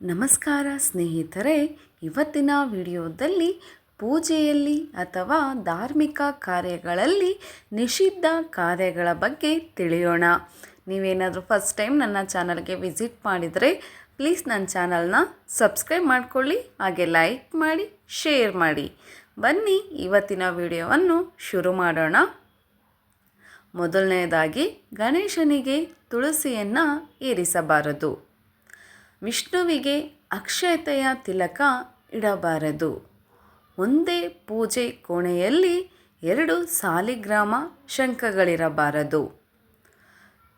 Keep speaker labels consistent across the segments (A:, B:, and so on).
A: ನಮಸ್ಕಾರ ಸ್ನೇಹಿತರೆ, ಇವತ್ತಿನ ವಿಡಿಯೋದಲ್ಲಿ ಪೂಜೆಯಲ್ಲಿ ಅಥವಾ ಧಾರ್ಮಿಕ ಕಾರ್ಯಗಳಲ್ಲಿ ನಿಷಿದ್ಧ ಕಾರ್ಯಗಳ ಬಗ್ಗೆ ತಿಳಿಯೋಣ. ನೀವೇನಾದರೂ ಫಸ್ಟ್ ಟೈಮ್ ನನ್ನ ಚಾನಲ್ಗೆ ವಿಸಿಟ್ ಮಾಡಿದರೆ ಪ್ಲೀಸ್ ನನ್ನ ಚಾನಲ್ನ ಸಬ್ಸ್ಕ್ರೈಬ್ ಮಾಡಿಕೊಳ್ಳಿ, ಹಾಗೆ ಲೈಕ್ ಮಾಡಿ ಶೇರ್ ಮಾಡಿ. ಬನ್ನಿ, ಇವತ್ತಿನ ವಿಡಿಯೋವನ್ನು ಶುರು ಮಾಡೋಣ. ಮೊದಲನೆಯದಾಗಿ ಗಣೇಶನಿಗೆ ತುಳಸಿಯನ್ನು ಏರಿಸಬಾರದು. ವಿಷ್ಣುವಿಗೆ ಅಕ್ಷಯತೆಯ ತಿಲಕ ಇಡಬಾರದು. ಒಂದೇ ಪೂಜೆ ಕೋಣೆಯಲ್ಲಿ ಎರಡು ಸಾಲಿಗ್ರಾಮ ಶಂಖಗಳಿರಬಾರದು.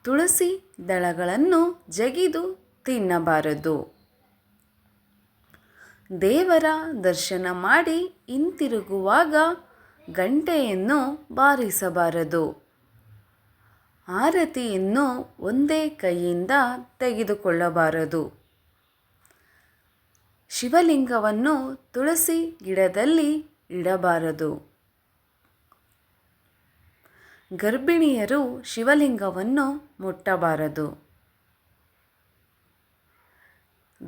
A: ತುಳಸಿ ದಳಗಳನ್ನು ಜಗಿದು ತಿನ್ನಬಾರದು. ದೇವರ ದರ್ಶನ ಮಾಡಿ ಹಿಂತಿರುಗುವಾಗ ಗಂಟೆಯನ್ನು ಬಾರಿಸಬಾರದು. ಆರತಿಯನ್ನು ಒಂದೇ ಕೈಯಿಂದ ತೆಗೆದುಕೊಳ್ಳಬಾರದು. ಶಿವಲಿಂಗವನ್ನು ತುಳಸಿ ಗಿಡದಲ್ಲಿ ಇಡಬಾರದು. ಗರ್ಭಿಣಿಯರು ಶಿವಲಿಂಗವನ್ನು ಮುಟ್ಟಬಾರದು.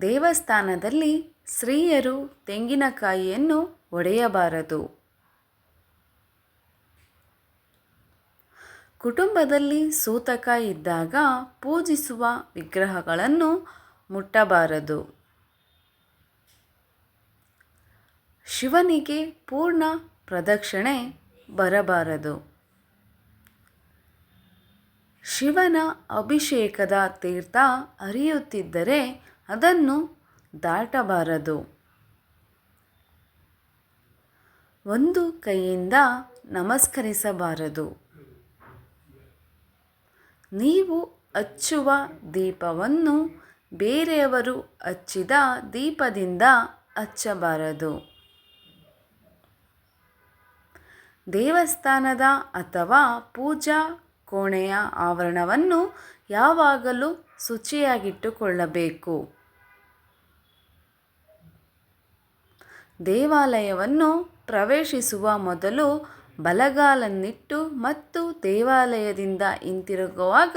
A: ದೇವಸ್ಥಾನದಲ್ಲಿ ಸ್ತ್ರೀಯರು ತೆಂಗಿನಕಾಯಿಯನ್ನು ಒಡೆಯಬಾರದು. ಕುಟುಂಬದಲ್ಲಿ ಸೂತಕ ಇದ್ದಾಗ ಪೂಜಿಸುವ ವಿಗ್ರಹಗಳನ್ನು ಮುಟ್ಟಬಾರದು. ಶಿವನಿಗೆ ಪೂರ್ಣ ಪ್ರದಕ್ಷಿಣೆ ಬರಬಾರದು. ಶಿವನ ಅಭಿಷೇಕದ ತೀರ್ಥ ಹರಿಯುತ್ತಿದ್ದರೆ ಅದನ್ನು ದಾಟಬಾರದು. ಒಂದು ಕೈಯಿಂದ ನಮಸ್ಕರಿಸಬಾರದು. ನೀವು ಹಚ್ಚುವ ದೀಪವನ್ನು ಬೇರೆಯವರು ಹಚ್ಚಿದ ದೀಪದಿಂದ ಹಚ್ಚಬಾರದು. ದೇವಸ್ಥಾನದ ಅಥವಾ ಪೂಜಾ ಕೋಣೆಯ ಆವರಣವನ್ನು ಯಾವಾಗಲೂ ಶುಚಿಯಾಗಿಟ್ಟುಕೊಳ್ಳಬೇಕು. ದೇವಾಲಯವನ್ನು ಪ್ರವೇಶಿಸುವ ಮೊದಲು ಬಲಗಾಲನ್ನಿಟ್ಟು ಮತ್ತು ದೇವಾಲಯದಿಂದ ಹಿಂತಿರುಗುವಾಗ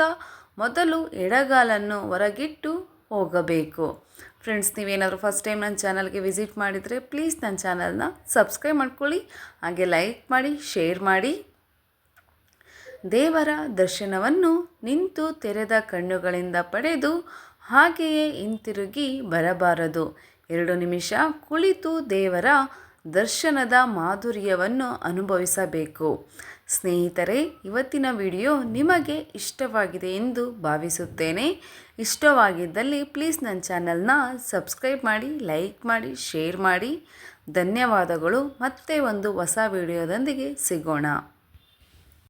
A: ಮೊದಲು ಎಡಗಾಲನ್ನು ಹೊರಗಿಟ್ಟು ಹೋಗಬೇಕು. ಫ್ರೆಂಡ್ಸ್ ನೀವೇನಾದರೂ ಫಸ್ಟ್ ಟೈಮ್ ನನ್ನ ಚಾನಲ್ಗೆ ವಿಸಿಟ್ ಮಾಡಿದರೆ ಪ್ಲೀಸ್ ನನ್ನ ಚಾನಲ್ನ ಸಬ್ಸ್ಕ್ರೈಬ್ ಮಾಡ್ಕೊಳ್ಳಿ. ಹಾಗೆ ಲೈಕ್ ಮಾಡಿ ಶೇರ್ ಮಾಡಿ. ದೇವರ ದರ್ಶನವನ್ನು ನಿಂತು ತೆರೆದ ಕಣ್ಣುಗಳಿಂದ ಪಡೆದು ಹಾಗೆಯೇ ಹಿಂತಿರುಗಿ ಬರಬಾರದು. ಎರಡು ನಿಮಿಷ ಕುಳಿತು ದೇವರ ದರ್ಶನದ ಮಾಧುರ್ಯವನ್ನು ಅನುಭವಿಸಬೇಕು. ಸ್ನೇಹಿತರೆ, ಇವತ್ತಿನ ವಿಡಿಯೋ ನಿಮಗೆ ಇಷ್ಟವಾಗಿದೆ ಎಂದು ಭಾವಿಸುತ್ತೇನೆ. ಇಷ್ಟವಾಗಿದ್ದಲ್ಲಿ ಪ್ಲೀಸ್ ನನ್ನ ಚಾನಲ್ನ ಸಬ್ಸ್ಕ್ರೈಬ್ ಮಾಡಿ, ಲೈಕ್ ಮಾಡಿ, ಶೇರ್ ಮಾಡಿ. ಧನ್ಯವಾದಗಳು. ಮತ್ತೆ ಒಂದು ಹೊಸ ವಿಡಿಯೋದೊಂದಿಗೆ ಸಿಗೋಣ.